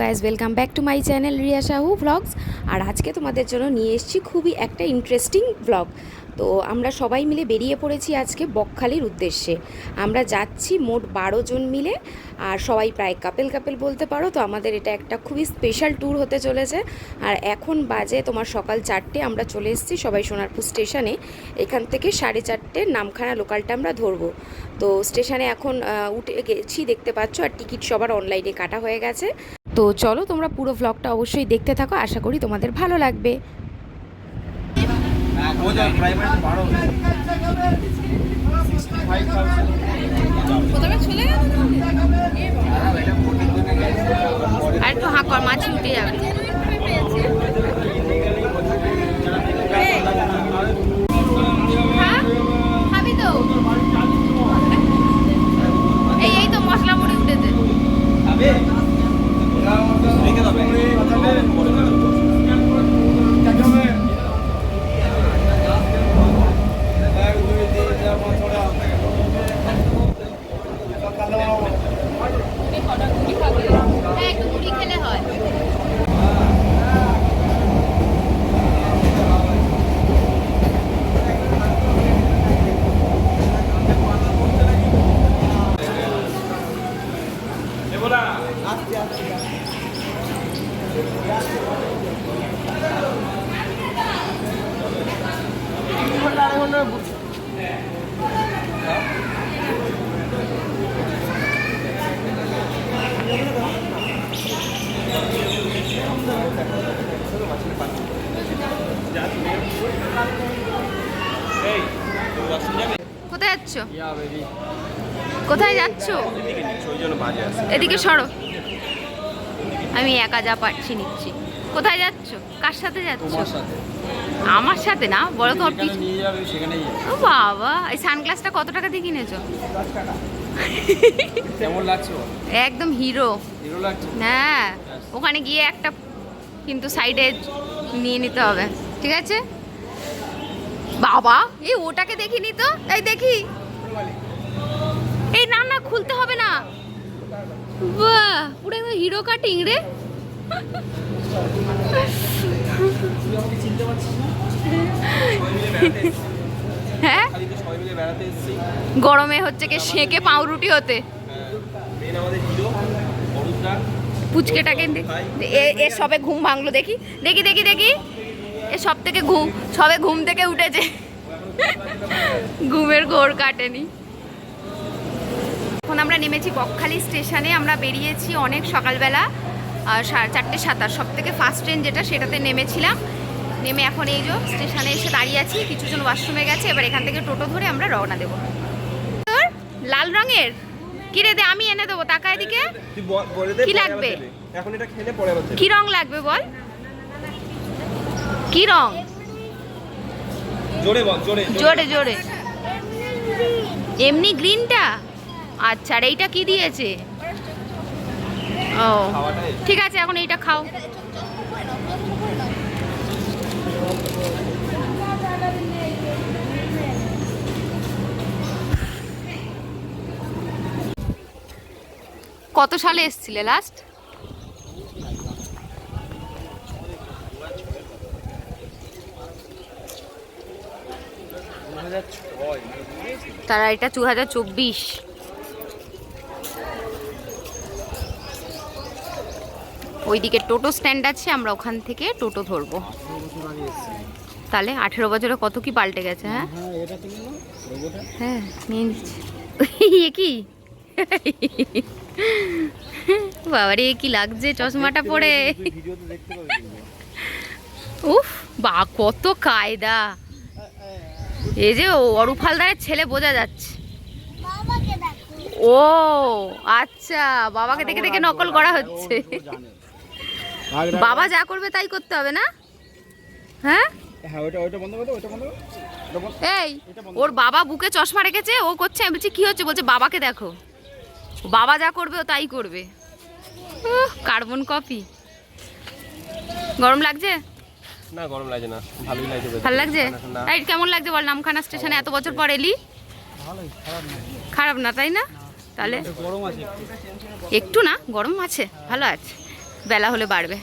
Guys welcome back to my channel Riya Sahu vlogs আর আজকে তোমাদের জন্য নিয়ে এসেছি খুবই একটা ইন্টারেস্টিং ব্লগ তো আমরা সবাই মিলে বেরিয়ে পড়েছি আজকে বকখালির উদ্দেশ্যে। আমরা যাচ্ছি মোট বারো জন মিলে, আর সবাই প্রায় কাপেল কাপেল বলতে পারো। তো আমাদের এটা একটা খুবই স্পেশাল ট্যুর হতে চলেছে। আর এখন বাজে তোমার সকাল চারটে, আমরা চলে এসেছি সবাই সোনারপুর স্টেশনে এখান থেকে সাড়ে চারটে নামখানা লোকালটা আমরা ধরবো। তো স্টেশনে এখন উঠে গেছি, দেখতে পাচ্ছ, আর টিকিট সবার অনলাইনে কাটা হয়ে গেছে। তো চলো তোমরা পুরো ভ্লগটা অবশ্যই দেখতে থাকো, আশা করি তোমাদের ভালো লাগবে। আর উঠে যাবে হ্যাঁ? খাবি তো এই এই তো মশলা মুড়ি উঠেছে হ্যাঁ একটু মুড়ি খেলে হয় কোথায় যাচ্ছ? কোথায় যাচ্ছ? এদিকে সরো। আমি একা যা পারছি নিচ্ছি। কোথায় যাচ্ছ? কার সাথে যাচ্ছ? আমার সাথে না বড় তো ওর নিয়ে যাবে সেখানেই ও বাবা এই সানগ্লাসটা কত টাকা দিয়ে কিনেছো? একদম হিরো। হিরো লাগছে? হ্যাঁ ওখানে গিয়ে একটা কিন্তু সাইডে নিয়ে নিতে হবে ঠিক আছে? বাবা এই ওটাকে দেখিনি তো? এই দেখি। এই না না খুলতে হবে না। বাহ পুরো হিরো কাটিং রে। হ্যাঁ? গরমে হচ্ছে কি সেঁকে পাউরুটি হতে। অরুণদা। পুচকেটাকে এ- সবে ঘুম ভাঙলো দেখি। দেখি দেখি দেখি। এ সব থেকে ঘুম সবে ঘুম থেকে উঠেছে। ঘুমের ঘোর কাটেনি। এখন আমরা নেমেছি বকখালি স্টেশনে আমরা বেরিয়েছি অনেক সকালবেলা। চারটে সাতাশ সব থেকে ফার্স্ট ট্রেন যেটা সেটাতে নেমেছিলাম। নেমে এখন এই যে স্টেশনে এসে দাঁড়িয়ে আছি কিছুজন ওয়াশরুমে গেছে এবার এখান থেকে টোটো ধরে আমরা রওনা দেবো। তোর লাল রঙের? কিরে দে আমি এনে দেবো টাকা এদিকে। কি লাগবে? কি রং লাগবে বল? কি রং? জোরে বল জোরে জোরে। জোরে এমনি গ্রিনটা আচ্ছা আর এইটা কি দিয়েছে? ও, ঠিক আছে, এখন এইটা খাও। কত সালে এসছিলে লাস্ট তারা এটা দু হাজার চব্বিশ। ওইদিকে টোটো স্ট্যান্ড আছে, আমরা ওখান থেকে টোটো ধরবো। তাহলে আঠেরো বছরে কত কি পাল্টে গেছে হ্যাঁ? হ্যাঁ নিচ্ছি। কি? বাবারে কি লাগছে? চশমাটা পরে। উফ, বা, কত কায়দা। এই যে অরূপ হালদারের ছেলে বোঝা যাচ্ছে। ও আচ্ছা বাবাকে দেখে দেখে নকল করা হচ্ছে। বাবা যা করবে তাই করতে হবে না? হ্যাঁ? হ্যাঁ ওটা ওটা বন্ধ করো ওটা বন্ধ করো। ওটা বন্ধ- এই ওর বাবা বুকে চশমা রেখেছে ও করছে আমি বলছি কি হচ্ছে? বলছে বাবাকে দেখো। বাবা যা করবে ও তাই করবে। Carbon copy. গরম লাগছে? না গরম লাগছে না ভালোই লাগছে ভালো লাগছে। তাই কেমন লাগছে বল নামখানা স্টেশনে? এত বছর পর এলি? খারাপ না। তাই না? তাহলে গরম আছে একটু না গরম আছে ভালো আছে। বেলা হলে বাড়বে।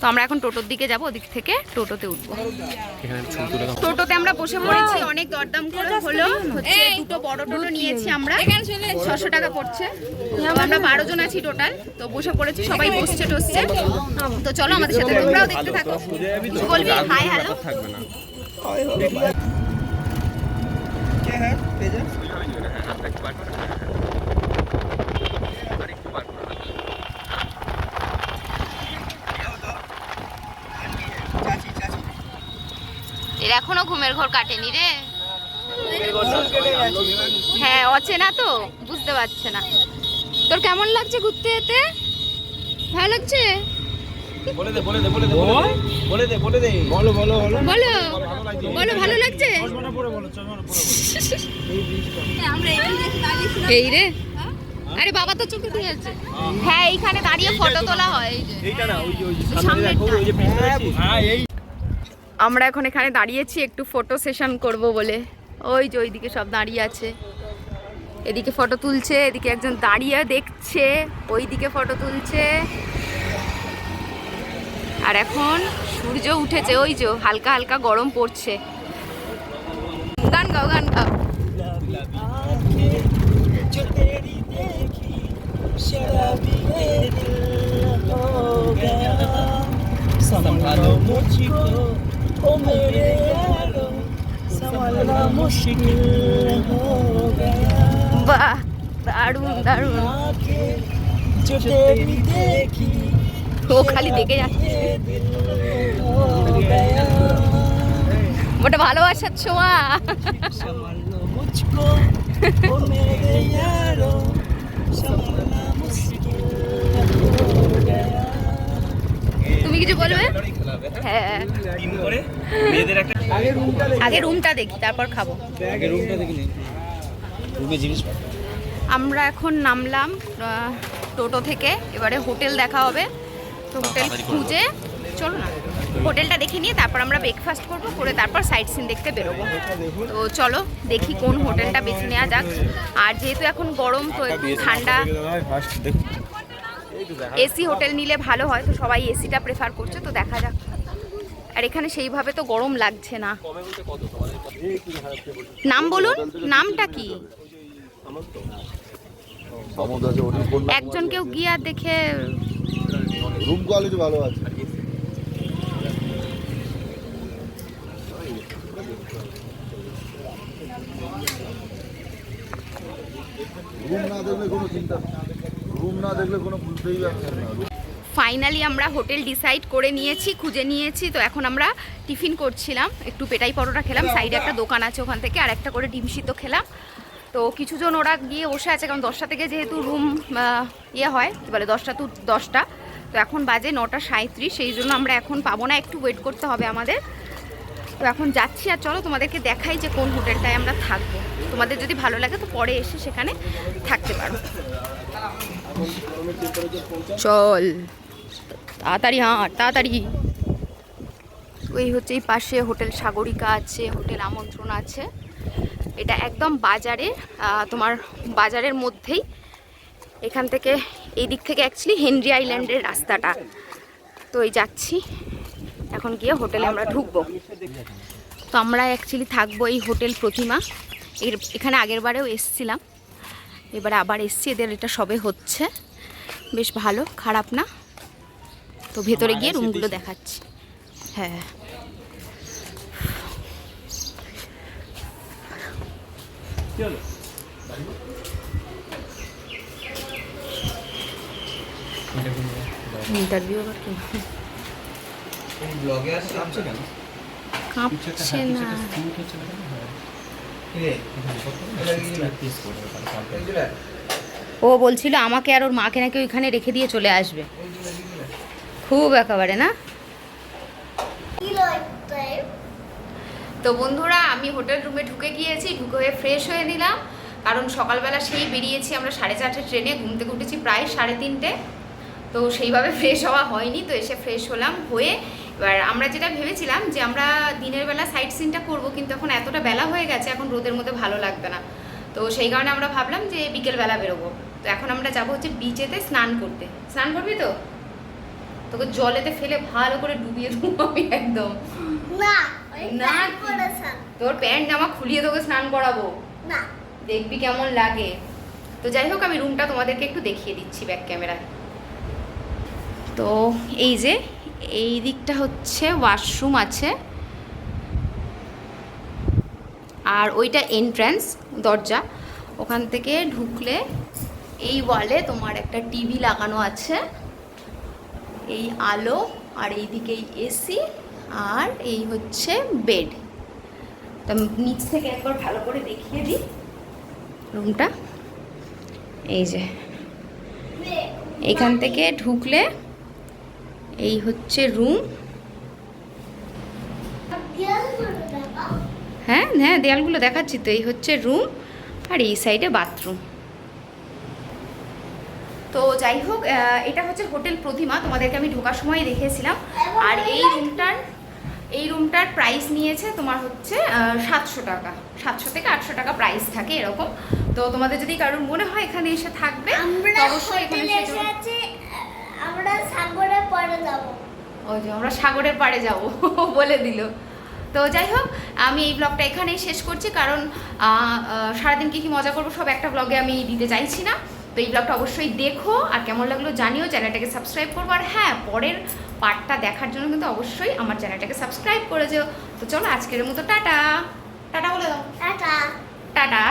তো আমরা এখন টোটোর দিকে যাব ওদিক থেকে টোটোতে উঠবো। টোটোতে আমরা বসে পড়েছি অনেক দরদাম করে হলো। হচ্ছে দুটো বড় টোটো নিয়েছি আমরা। ছশো টাকা পড়ছে। আমরা বারো জন আছি টোটাল তো বসে পড়েছি সবাই বসছে টসছে। তো চলো আমাদের সাথে তোমরাও দেখতে থাকো। বলবি হাই হ্যালো থাকবে না এর এখনও ঘুমের ঘর কাটেনি রে। হ্যাঁ অচেনা তো বুঝতে পারছে না। তোর কেমন লাগছে ঘুরতে যেতে? ভালো লাগছে? বলে দে বলে দে বলে দে বলে দে বলে দে বলো বলো বলো বলো। বলো ভালো লাগছে? এই রে। আরে বাবা তো চোখে দিয়ে আছে হ্যাঁ। এইখানে দাঁড়িয়ে ফটো তোলা হয় এই যে। এইটা না ওই যে ওই যে সামনে দেখো ওই যে হ্যাঁ এই আমরা এখন এখানে দাঁড়িয়েছি একটু ফটো সেশন করব বলে ওই যে ওইদিকে সব দাঁড়িয়ে আছে এদিকে ফটো তুলছে এদিকে একজন দাঁড়িয়ে দেখছে ওইদিকে ফটো তুলছে আর এখন সূর্য উঠেছে ওই যে হালকা হালকা গরম পড়ছে গান গাও গান গাও जो तेरी देखी शराबी ये दिल हो गया संभालो मुझको ओ मेरे यारो संभालना मुश्किल हो गया বাহ দারুণ দারুণ आंखें जो तेरी देखी ও খালি দেখে যাচ্ছে ये दिल हो गया ওটা ভালোবাসার ছোঁয়া संभालो मुझको ओ मेरे यारो संभालना তুমি কিছু বলবে? হ্যাঁ। আগে রুমটা দেখি তারপর খাব। আগে রুমটা দেখি রুমে জিনিস আমরা এখন নামলাম টোটো থেকে। এবারে হোটেল দেখা হবে। তো হোটেল খুঁজে চলো না। হোটেলটা দেখে নিয়ে তারপর আমরা ব্রেকফাস্ট করব করে তারপর সাইট সিন দেখতে বেরোবো। তো চলো দেখি কোন হোটেলটা বেছে নেওয়া যাক। আর যেহেতু এখন গরম তো একটু ঠান্ডা। এসি হোটেল নিলে ভালো হয় তো সবাই এসিটা প্রেফার করছে তো দেখা যাক। আর এখানে সেইভাবে তো গরম লাগছে না। নাম বলুন নামটা কি? একজন কেউ গিয়ে আর দেখে রুম কোয়ালিটি ভালো আছে। রুম না দেখলে কোনো চিন্তা রুম না দেখলে কোনো বুঝতেই পারছেন না। ফাইনালি আমরা হোটেল ডিসাইড করে নিয়েছি খুঁজে নিয়েছি তো এখন আমরা টিফিন করছিলাম। একটু পেটাই পরোটা খেলাম সাইডে একটা দোকান আছে ওখান থেকে আর একটা করে ডিম সিদ্ধ খেলাম। তো কিছুজন ওরা গিয়ে বসে আছে কারণ দশটা থেকে যেহেতু রুম ইয়ে হয় কী বলে দশটা টু দশটা। তো এখন বাজে নটা সাঁত্রিশ সেই জন্য আমরা এখন পাবো না একটু ওয়েট করতে হবে আমাদের। তো এখন যাচ্ছি আর চলো তোমাদেরকে দেখাই যে কোন হোটেলটায় আমরা থাকব। তোমাদের যদি ভালো লাগে তো পরে এসে সেখানে থাকতে পারো। চল। তাড়াতাড়ি হাঁট তাড়াতাড়ি। ওই হচ্ছে এই পাশে হোটেল সাগরিকা আছে, হোটেল আমন্ত্রণ আছে। এটা একদম বাজারে তোমার বাজারের মধ্যেই। এখান থেকে এই দিক থেকে অ্যাকচুয়ালি হেনরি আইল্যান্ডের রাস্তাটা। তো এই যাচ্ছি। এখন গিয়ে হোটেলে আমরা ঢুকবো। তো আমরা অ্যাকচুয়ালি থাকব এই হোটেল প্রতিমা। এর, এখানে আগের বারেও এসছিলাম। এবারে আবার এসছি এদের এটা সবে হচ্ছে। বেশ ভালো খারাপ না? তো ভেতরে গিয়ে রুমগুলো দেখাচ্ছি। হ্যাঁ। ইন্টারভিউ আবার কি? কাঁপছে না। ও বলছিল আমাকে আর ওর মাকে নাকি ওইখানে রেখে দিয়ে চলে আসবে। খুব একেবারে, না? তো বন্ধুরা, আমি হোটেল রুমে ঢুকে গিয়েছি, ঢুকে হয়ে ফ্রেশ হয়ে নিলাম। কারণ সকালবেলা সেই বেরিয়েছি আমরা সাড়ে চারটে ট্রেনে ঘুম থেকে উঠেছি প্রায় সাড়ে তিনটে। তো সেইভাবে ফ্রেশ হওয়া হয়নি, তো এসে ফ্রেশ হলাম। হয়ে এবার আমরা যেটা ভেবেছিলাম যে আমরা দিনের বেলা সাইট সিনটা করব কিন্তু এখন এতটা বেলা হয়ে গেছে এখন রোদের মধ্যে ভালো লাগবে না। তো সেই কারণে আমরা ভাবলাম যে বিকেলবেলা বেরোবো। তো এখন আমরা যাব হচ্ছে বিচেতে স্নান করতে। স্নান করবি তো? তোকে জলেতে ফেলে ভালো করে ডুবিয়ে দেবো আমি একদম। না। তোর প্যান্ট জামা খুলিয়ে তোকে স্নান করাবো। না। দেখবি কেমন লাগে। তো যাই হোক আমি রুমটা তোমাদেরকে একটু দেখিয়ে দিচ্ছি ব্যাক ক্যামেরায় তো এই যে এই দিকটা হচ্ছে ওয়াশরুম আছে। আর ওইটা এন্ট্রান্স দরজা। ওখান থেকে ঢুকলে এই ওয়ালে তোমার একটা টিভি লাগানো আছে। এই আলো, আর এইদিকে এই এসি আর এই হচ্ছে বেড তো নিচ থেকে একবার ভালো করে দেখিয়ে দিই। রুমটা এই যে। এখান থেকে ঢুকলে এই হচ্ছে রুম হ্যাঁ হ্যাঁ দেয়ালগুলো দেখাচ্ছি তো এই হচ্ছে রুম আর এই সাইডে বাথরুম তো যাই হোক এটা হচ্ছে হোটেল প্রতিমা তোমাদেরকে আমি ঢোকার সময় দেখেছিলাম আর এই রুমটার এই রুমটার প্রাইস নিয়েছে তোমার হচ্ছে সাতশো টাকা। সাতশো থেকে আটশো টাকা প্রাইস থাকে এরকম। তো তোমাদের যদি কারোর মনে হয় এখানে এসে থাকবে অবশ্যই এখানে হোটেলে এসে এসে আছি, আমরা সাগরে পরে যাব। ওই যে আমরা সাগরের পাড়ে যাব বলে দিল। তো যাই হোক আমি এই ব্লগটা এখানেই শেষ করছি কারণ সারাদিন কী কী মজা করব সব একটা ব্লগে আমি দিতে চাইছি না। তো এই ব্লগটা অবশ্যই দেখো আর কেমন লাগল জানিও চ্যানেলটাকে সাবস্ক্রাইব করব। আর হ্যাঁ পরের পার্টটা দেখার জন্য কিন্তু অবশ্যই আমার চ্যানেলটাকে সাবস্ক্রাইব করে যেও। তো চলো আজকের মতো টাটা। টাটা বলে দাও। টাটা। টাটা।